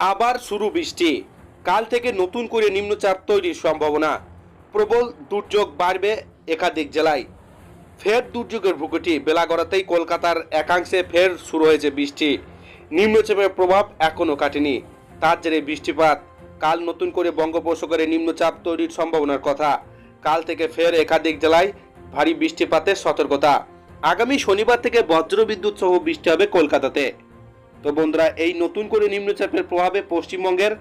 আবার শুরু বৃষ্টি। কাল থেকে নতুন করে নিম্নচাপ তৈরির সম্ভাবনা। প্রবল দুর্যোগ বাড়বে একাধিক জেলায়। ফের দুর্যোগের ভুকুটি বেলাগড়াতেই কলকাতার একাংশে ফের শুরু হয়েছে বৃষ্টি। নিম্নচাপের প্রভাব এখনও কাটেনি। তার জেরে বৃষ্টিপাত। কাল নতুন করে বঙ্গোপসাগরে নিম্নচাপ তৈরির সম্ভাবনার কথা। কাল থেকে ফের একাধিক জেলায় ভারী বৃষ্টিপাতের সতর্কতা। আগামী শনিবার থেকে বজ্রবিদ্যুৎ সহ বৃষ্টি হবে কলকাতাতে। তো বন্ধুরা, এই নতুন করে নিম্নচাপের প্রভাবে পশ্চিমবঙ্গের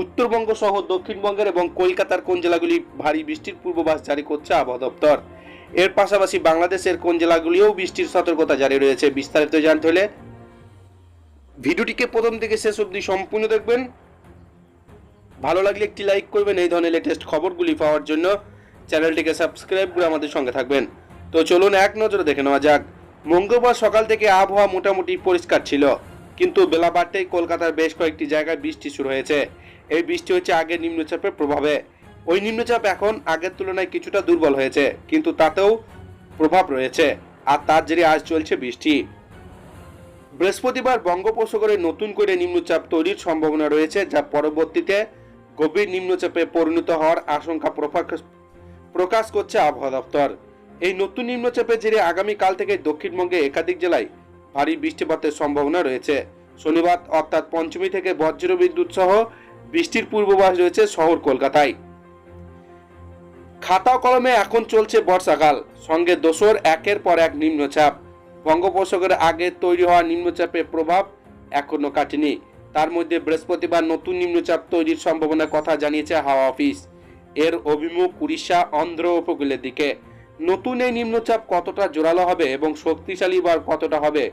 উত্তরবঙ্গ সহ দক্ষিণবঙ্গের এবং কলকাতার কোন জেলাগুলি ভারী বৃষ্টির পূর্বাভাস জারি করছে আবহাওয়া দপ্তর? এর পাশাপাশি বাংলাদেশের কোন জেলাগুলিও বৃষ্টির সতর্কতা জারি রয়েছে বিস্তারিত জানতে হলে ভিডিওটিকে প্রথম থেকে শেষ অবধি সম্পূর্ণ দেখবেন। ভালো লাগলে একটি লাইক করবেন, এই ধরনের লেটেস্ট খবরগুলি পাওয়ার জন্য চ্যানেলটিকে সাবস্ক্রাইব করে আমাদের সঙ্গে থাকবেন। তো চলুন এক নজরে দেখে নেওয়া যাক। মঙ্গলবার সকাল থেকে আবহাওয়া মোটামুটি পরিষ্কার ছিল। কিন্তু বেলা বাড়তেই কলকাতার বেশ কয়েকটি জায়গায় বৃষ্টি শুরু হয়েছে। এই বৃষ্টি হচ্ছে আগের নিম্নচাপের প্রভাবে। ওই নিম্নচাপ এখন আগের তুলনায় কিছুটা দুর্বল হয়েছে, কিন্তু তাতেও প্রভাব রয়েছে, আর তার জেরে আজ চলছে বৃষ্টি। বৃহস্পতিবার বঙ্গোপসাগরে নতুন করে নিম্নচাপ তৈরির সম্ভাবনা রয়েছে, যা পরবর্তীতে গভীর নিম্নচাপে পরিণত হওয়ার আশঙ্কা প্রকাশ করছে আবহাওয়া দপ্তর। এই নতুন নিম্নচাপের জেরে আগামীকাল থেকে দক্ষিণবঙ্গে একাধিক জেলায় ভারী বৃষ্টিপাতের সম্ভাবনা রয়েছে। শনিবার অর্থাৎ পঞ্চমী থেকে বজ্র বিদ্যুৎ সহ বৃষ্টির পূর্বাভাস রয়েছে শহর কলকাতায়। খাতা কলমে এখন চলছে বর্ষাকাল। সঙ্গে দোসর একের পর এক নিম্নচাপ। বঙ্গোপসাগরে আগে তৈরি হওয়া নিম্নচাপের প্রভাব এখনও কাটেনি। তার মধ্যে বৃহস্পতিবার নতুন নিম্নচাপ তৈরির সম্ভাবনার কথা জানিয়েছে হাওয়া অফিস। এর অভিমুখ উড়িষ্যা, অন্ধ্র উপকূলের দিকে। নতুন এই নিম্নচাপ কতটা জোরালো হবে এবং শক্তিশালী বা কতটা হবে,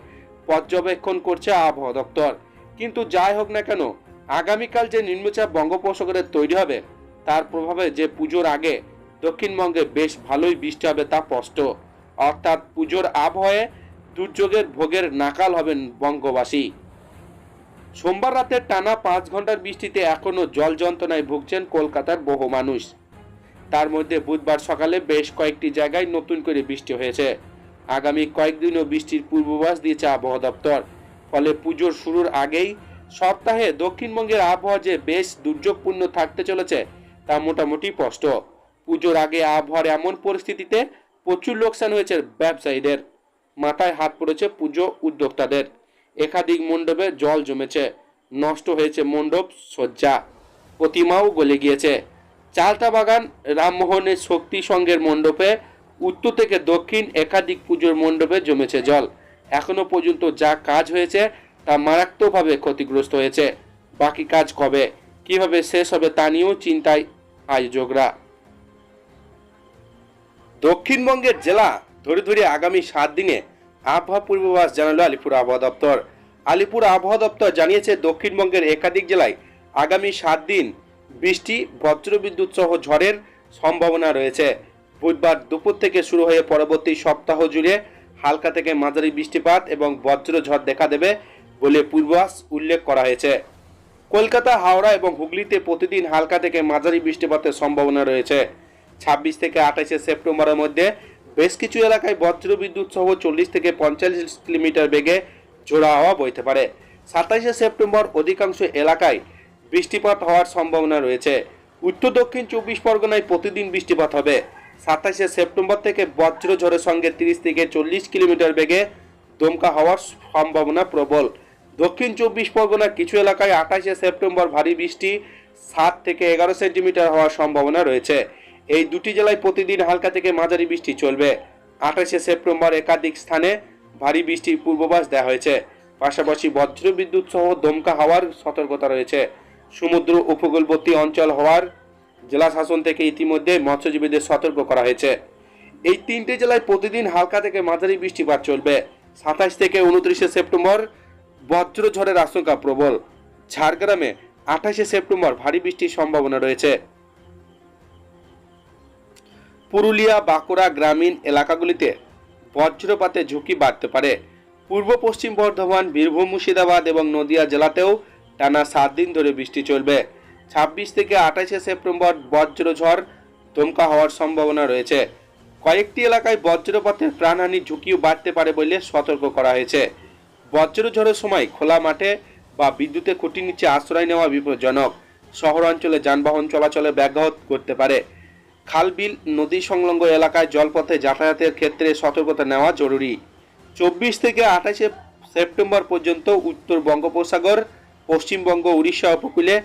পর্যবেক্ষণ করছে আবহাওয়া দপ্তর। কিন্তু যাই হোক না কেন, আগামীকাল যে নিম্নচাপ বঙ্গোপসাগরে তৈরি হবে, তার প্রভাবে যে পুজোর আগে দক্ষিণবঙ্গে বেশ ভালোই বৃষ্টি হবে তা স্পষ্ট। অর্থাৎ পুজোর আবহাওয়ায় দুর্যোগের ভোগের নাকাল হবেন বঙ্গবাসী। সোমবার রাতে টানা পাঁচ ঘণ্টার বৃষ্টিতে এখনও জল যন্ত্রণায় ভুগছেন কলকাতার বহু মানুষ। তার মধ্যে বুধবার সকালে বেশ কয়েকটি জায়গায় নতুন করে বৃষ্টি হয়েছে। আগামী কয়েকদিনও বৃষ্টির পূর্বাভাস দিয়েছে আবহাওয়া দপ্তর। ফলে পুজোর শুরুর আগেই সপ্তাহে দক্ষিণবঙ্গের আবহাওয়া যে বেশ দুর্যোগপূর্ণ থাকতে চলেছে, তা মোটামুটি স্পষ্ট। পুজোর আগে আবহাওয়ার এমন পরিস্থিতিতে প্রচুর লোকসান হয়েছে ব্যবসায়ীদের। মাথায় হাত পড়েছে পুজো উদ্যোক্তাদের। একাধিক মণ্ডপে জল জমেছে। নষ্ট হয়েছে মণ্ডপ, শয্যা। প্রতিমাও গলে গিয়েছে। চালতা বাগান রামমোহনের শক্তি সংঘের মণ্ডপে, উত্তর থেকে দক্ষিণ একাধিক পুজোর মণ্ডপে জমেছে জল। এখনও পর্যন্ত যা কাজ হয়েছে তা মারাত্মকভাবে ক্ষতিগ্রস্ত হয়েছে। বাকি কাজ কবে, কীভাবে শেষ হবে তা নিয়েও চিন্তায় আয়োজকরা। দক্ষিণবঙ্গের জেলা ধরে ধরে আগামী সাত দিনে আবহাওয়া পূর্বাভাস জানালো আলিপুর আবহাওয়া দপ্তর। আলিপুর আবহাওয়া দপ্তর জানিয়েছে, দক্ষিণবঙ্গের একাধিক জেলায় আগামী সাত দিন বৃষ্টি, বজ্রবিদ্যুৎ সহ ঝড়ের সম্ভাবনা রয়েছে। বুধবার দুপুর থেকে শুরু হয়ে পরবর্তী সপ্তাহ জুড়ে হালকা থেকে মাঝারি বৃষ্টিপাত এবং বজ্র ঝড় দেখা দেবে বলে পূর্বাস উল্লেখ করা হয়েছে। কলকাতা, হাওড়া এবং হুগলিতে প্রতিদিন হালকা থেকে মাঝারি বৃষ্টিপাতের সম্ভাবনা রয়েছে। ছাব্বিশ থেকে আঠাশে সেপ্টেম্বরের মধ্যে বেশ কিছু এলাকায় বজ্রবিদ্যুৎ সহ চল্লিশ থেকে পঞ্চাশ কিলোমিটার বেগে জোড়া হওয়া বইতে পারে। সাতাশে সেপ্টেম্বর অধিকাংশ এলাকায় বৃষ্টিপাত হওয়ার সম্ভাবনা রয়েছে। উত্তর দক্ষিণ চব্বিশ পরগনায় প্রতিদিন বৃষ্টিপাত হবে। সাতাশে সেপ্টেম্বর থেকে বজ্র ঝড়ের সঙ্গে তিরিশ থেকে চল্লিশ কিলোমিটার বেগে দমকা হওয়ার সম্ভাবনা প্রবল। দক্ষিণ চব্বিশ পরগনার কিছু এলাকায় আঠাশে সেপ্টেম্বর ভারী বৃষ্টি, সাত থেকে এগারো সেন্টিমিটার হওয়ার সম্ভাবনা রয়েছে। এই দুটি জেলায় প্রতিদিন হালকা থেকে মাঝারি বৃষ্টি চলবে। আঠাশে সেপ্টেম্বর একাধিক স্থানে ভারী বৃষ্টির পূর্বাভাস দেওয়া হয়েছে। পাশাপাশি বজ্র বিদ্যুৎ সহ দমকা হওয়ার সতর্কতা রয়েছে। সমুদ্র উপকূলবর্তী অঞ্চল হওয়ার জেলা শাসন থেকে ইতিমধ্যে মৎস্যজীবীদের সতর্ক করা হয়েছে। এই তিনটি জেলায় প্রতিদিন হালকা থেকে মাঝারি বৃষ্টিপাত চলবে। সাতাশ থেকে উনত্রিশে সেপ্টেম্বর বজ্র ঝড়ের আশঙ্কা প্রবল। ঝাড়গ্রামে আঠাশে সেপ্টেম্বর ভারী বৃষ্টির সম্ভাবনা রয়েছে। পুরুলিয়া, বাঁকুড়া গ্রামীণ এলাকাগুলিতে বজ্রপাতে ঝুঁকি বাড়তে পারে। পূর্ব পশ্চিম বর্ধমান, বীরভূম, মুর্শিদাবাদ এবং নদিয়া জেলাতেও টানা সাত দিন ধরে বৃষ্টি চলবে। ছাব্বিশ থেকে আঠাশে সেপ্টেম্বর বজ্রঝড় দমকা হওয়ার সম্ভাবনা রয়েছে। কয়েকটি এলাকায় বজ্রপাতের প্রাণহানির ঝুঁকিও বাড়তে পারে বলে সতর্ক করা হয়েছে। বজ্রঝড়ের সময় খোলা মাঠে বা বিদ্যুতের খুঁটির নিচে আশ্রয় নেওয়া বিপজ্জনক। শহরাঞ্চলে যানবাহন চলাচলে ব্যাঘাত করতে পারে। খালবিল নদী সংলগ্ন এলাকায় জলপথে যাতায়াতের ক্ষেত্রে সতর্কতা নেওয়া জরুরি। চব্বিশ থেকে আঠাশে সেপ্টেম্বর পর্যন্ত উত্তর বঙ্গোপসাগর পশ্চিমবঙ্গ, উড়িষ্যা উপকূলে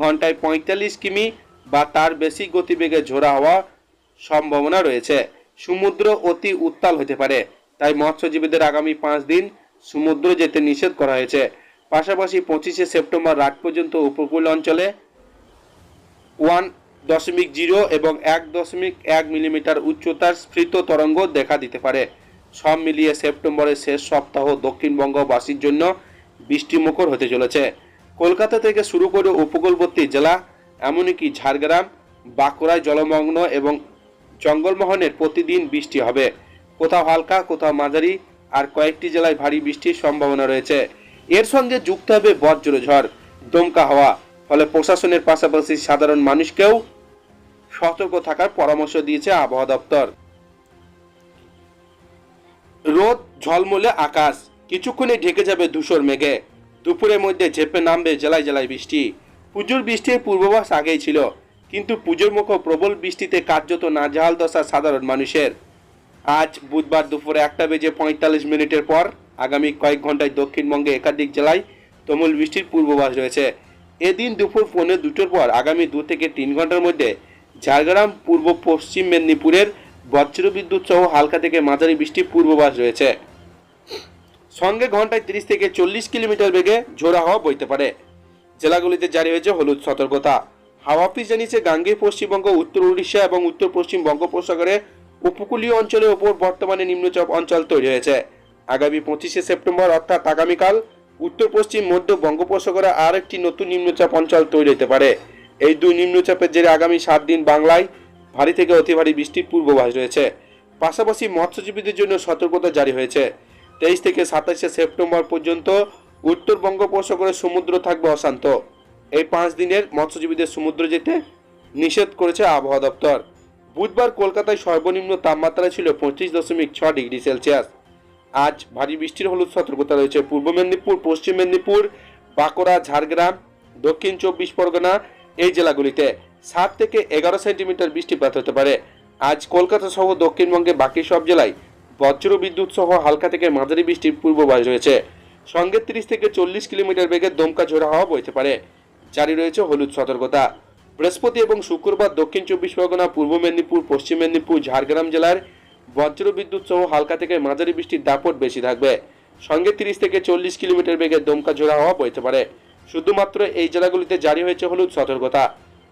ঘন্টায় পঁয়তাল্লিশ কিমি বা তার বেশি গতিবেগে ঝোড়া হওয়া সম্ভাবনা রয়েছে। সমুদ্র অতি উত্তাল হতে পারে, তাই মৎস্যজীবীদের আগামী পাঁচ দিন সমুদ্র যেতে নিষেধ করা হয়েছে। পাশাপাশি পঁচিশে সেপ্টেম্বর রাত পর্যন্ত উপকূল অঞ্চলে ওয়ান দশমিক জিরো এবং এক দশমিক এক মিলিমিটার উচ্চতার স্ফীত তরঙ্গ দেখা দিতে পারে। সব মিলিয়ে সেপ্টেম্বরের শেষ সপ্তাহ দক্ষিণবঙ্গবাসীর জন্য বৃষ্টিমুখর হতে চলেছে। কলকাতা থেকে শুরু করে উপকূলবর্তী জেলা, এমনকি ঝাড়গ্রাম বাঁকুড়ায় জলমগ্ন এবং জঙ্গলমহনের প্রতিদিন বৃষ্টি হবে। কোথাও হালকা, কোথাও মাঝারি, আর কয়েকটি জেলায় ভারী বৃষ্টির সম্ভাবনা রয়েছে। এর সঙ্গে যুক্ত হবে বজ্র ঝড়, দমকা হওয়া, ফলে প্রশাসনের পাশাপাশি সাধারণ মানুষকেও সতর্ক থাকার পরামর্শ দিয়েছে আবহাওয়া দপ্তর। রোদ, ঝলমলে আকাশ, কিছুক্ষণে ঢেকে যাবে ধূসর মেঘে। দুপুরের মধ্যে ঝেপে নামবে জেলায় জেলায় বৃষ্টি। পুজোর বৃষ্টির পূর্বাভাস আগেই ছিল, কিন্তু পুজোর মুখ প্রবল বৃষ্টিতে কার্যত নাজেহাল দশা সাধারণ মানুষের। আজ বুধবার দুপুরে একটা বেজে পঁয়তাল্লিশ মিনিটের পর, আগামী কয়েক ঘন্টায় দক্ষিণবঙ্গে একাধিক জেলায় তুমুল বৃষ্টির পূর্বাভাস রয়েছে। এদিন দুপুর পৌনে দুটোর পর, আগামী দু থেকে তিন ঘণ্টার মধ্যে ঝাড়গ্রাম, পূর্ব পশ্চিম মেদিনীপুরের বজ্রবিদ্যুৎ সহ হালকা থেকে মাঝারি বৃষ্টির পূর্বাভাস রয়েছে। সঙ্গে ঘন্টায় তিরিশ থেকে চল্লিশ কিলোমিটার বেগে ঝোড়া হাওয়া বইতে পারে। জেলাগুলিতে জারি হয়েছে হলুদ সতর্কতা। হাওয়া অফিস জানিয়েছে, গাঙ্গেয় পশ্চিমবঙ্গ, উত্তর উড়িষ্যা এবং উত্তর পশ্চিম বঙ্গোপসাগরে উপকূলীয় অঞ্চলের ওপর বর্তমানে নিম্নচাপ অঞ্চল তৈরি হয়েছে। আগামী পঁচিশে সেপ্টেম্বর, অর্থাৎ আগামীকাল, উত্তর পশ্চিম, মধ্য বঙ্গোপসাগরে আর একটি নতুন নিম্নচাপ অঞ্চল তৈরি হতে পারে। এই দুই নিম্নচাপের জেরে আগামী সাত দিন বাংলায় ভারী থেকে অতি ভারী বৃষ্টির পূর্বাভাস রয়েছে। পাশাপাশি মৎস্যজীবীদের জন্য সতর্কতা জারি হয়েছে। তেইশ থেকে সাতাশে সেপ্টেম্বর পর্যন্ত উত্তর বঙ্গোপসাগরে সমুদ্র থাকবে অশান্ত। এই পাঁচ দিনের মৎস্যজীবীদের সমুদ্র যেতে নিষেধ করেছে আবহাওয়া দপ্তর। বুধবার কলকাতায় সর্বনিম্ন তাপমাত্রা ছিল পঁচিশ দশমিক ছ ডিগ্রি সেলসিয়াস। আজ ভারী বৃষ্টির হলুদ সতর্কতা রয়েছে পূর্ব মেদিনীপুর, পশ্চিম মেদিনীপুর, বাঁকুড়া, ঝাড়গ্রাম, দক্ষিণ চব্বিশ পরগনা এই জেলাগুলিতে। সাত থেকে এগারো সেন্টিমিটার বৃষ্টিপাত হতে পারে। আজ কলকাতা সহ দক্ষিণবঙ্গে বাকি সব জেলায় বজ্র বিদ্যুৎ সহ হালকা থেকে মাঝারি বৃষ্টির পূর্বাভাস রয়েছে। সঙ্গে তিরিশ থেকে চল্লিশ কিলোমিটার বেগে দমকা ঝোড়া হাওয়া বইতে পারে। জারি রয়েছে হলুদ সতর্কতা। বৃহস্পতি এবং শুক্রবার দক্ষিণ চব্বিশ পরগনা, পূর্ব মেদিনীপুর, পশ্চিম মেদিনীপুর, ঝাড়গ্রাম জেলার বজ্র বিদ্যুৎ সহ হালকা থেকে মাঝারি বৃষ্টির দাপট বেশি থাকবে। সঙ্গে তিরিশ থেকে চল্লিশ কিলোমিটার বেগে দমকা ঝোড়া হাওয়া বইতে পারে। শুধুমাত্র এই জেলাগুলিতে জারি হয়েছে হলুদ সতর্কতা।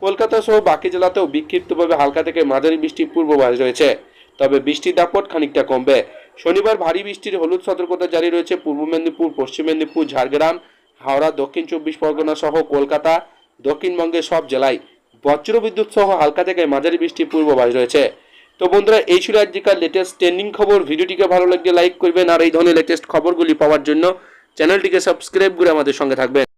কলকাতা সহ বাকি জেলাতেও বিক্ষিপ্তভাবে হালকা থেকে মাঝারি বৃষ্টির পূর্বাভাস রয়েছে। তবে বৃষ্টির দাপট খানিকটা কমবে। শনিবার ভারী বৃষ্টির হলুদ সতর্কতা জারি রয়েছে পূর্ব মেদিনীপুর, পশ্চিম মেদিনীপুর, ঝাড়গ্রাম, হাওড়া, দক্ষিণ চব্বিশ পরগনা সহ কলকাতা, দক্ষিণবঙ্গের সব জেলায় বজ্র বিদ্যুৎ সহ হালকা থেকে মাঝারি বৃষ্টির পূর্বাভাস রয়েছে। তো বন্ধুরা, এই ছিল আজকের লেটেস্ট ট্রেন্ডিং খবর। ভিডিওটিকে ভালো লাগলে লাইক করবেন। আর এই ধরনের লেটেস্ট খবরগুলি পাওয়ার জন্য চ্যানেলটিকে সাবস্ক্রাইব করে আমাদের সঙ্গে থাকবেন।